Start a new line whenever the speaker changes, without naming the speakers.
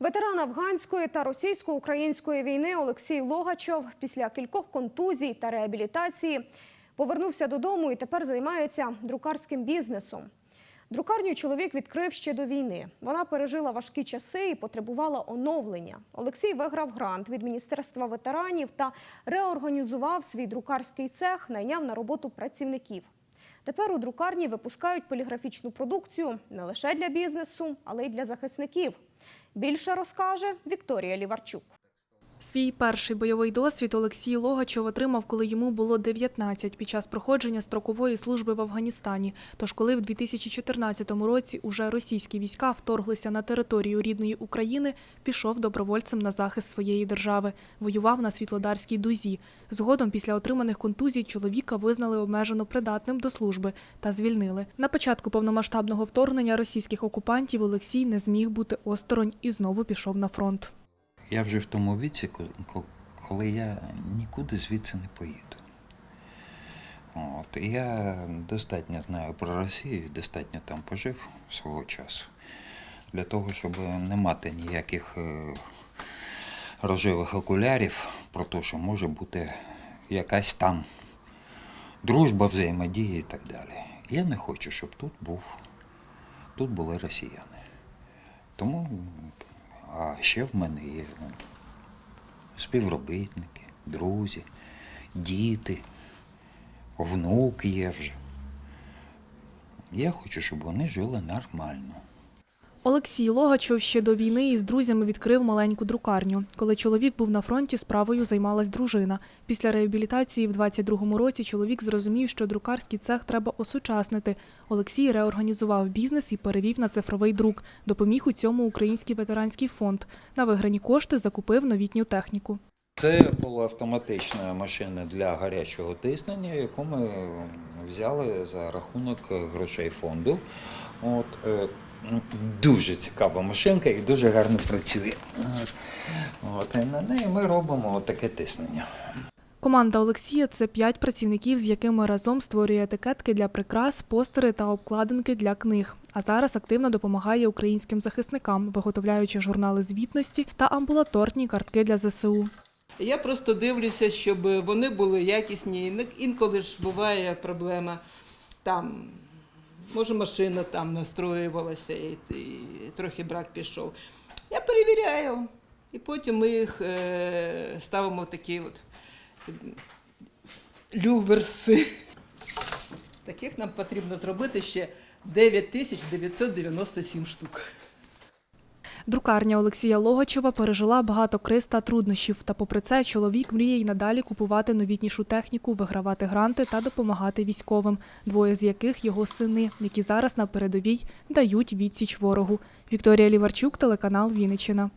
Ветеран афганської та російсько-української війни Олексій Логачов після кількох контузій та реабілітації повернувся додому і тепер займається друкарським бізнесом. Друкарню чоловік відкрив ще до війни. Вона пережила важкі часи і потребувала оновлення. Олексій виграв грант від Міністерства ветеранів та реорганізував свій друкарський цех, найняв на роботу працівників. Тепер у друкарні випускають поліграфічну продукцію не лише для бізнесу, але й для захисників. Більше розкаже Вікторія Ліварчук.
Свій перший бойовий досвід Олексій Логачов отримав, коли йому було 19 під час проходження строкової служби в Афганістані. Тож, коли в 2014 році уже російські війська вторглися на територію рідної України, пішов добровольцем на захист своєї держави, воював на Світлодарській дузі. Згодом, після отриманих контузій, чоловіка визнали обмежено придатним до служби та звільнили. На початку повномасштабного вторгнення російських окупантів Олексій не зміг бути осторонь і знову пішов на фронт.
Я вже в тому віці, ко- ко- коли я нікуди звідси не поїду. От. Я достатньо знаю про Росію, достатньо там пожив свого часу для того, щоб не мати ніяких е, рожевих окулярів про те, що може бути якась там дружба, взаємодія і так далі. Я не хочу, щоб тут був, тут були росіяни. Тому, а ще в мене є ну, співробітники, друзі, діти, внук є вже. Я хочу, щоб вони жили нормально.
Олексій Логачов ще до війни із друзями відкрив маленьку друкарню. Коли чоловік був на фронті, справою займалась дружина. Після реабілітації в 22-му році чоловік зрозумів, що друкарський цех треба осучаснити. Олексій реорганізував бізнес і перевів на цифровий друк. Допоміг у цьому Український ветеранський фонд. На виграні кошти закупив новітню техніку.
Це була автоматична машина для гарячого тиснення, яку ми взяли за рахунок грошей фонду. От, е, дуже цікава машинка і дуже гарно працює. От, і на неї ми робимо таке тиснення.
Команда Олексія це п'ять працівників, з якими разом створює етикетки для прикрас, постери та обкладинки для книг. А зараз активно допомагає українським захисникам, виготовляючи журнали звітності та амбулаторні картки для ЗСУ.
Я просто дивлюся, щоб вони були якісні. Інколи ж буває проблема. Там, може, машина там настроювалася і, трохи брак пішов. Я перевіряю, і потім ми їх е, ставимо в такі от люверси. Таких нам потрібно зробити ще 9997 штук.
Друкарня Олексія Логачева пережила багато криз та труднощів. Та попри це, чоловік мріє й надалі купувати новітнішу техніку, вигравати гранти та допомагати військовим, двоє з яких його сини, які зараз на передовій дають відсіч ворогу. Вікторія Ліварчук, телеканал Вінниччина.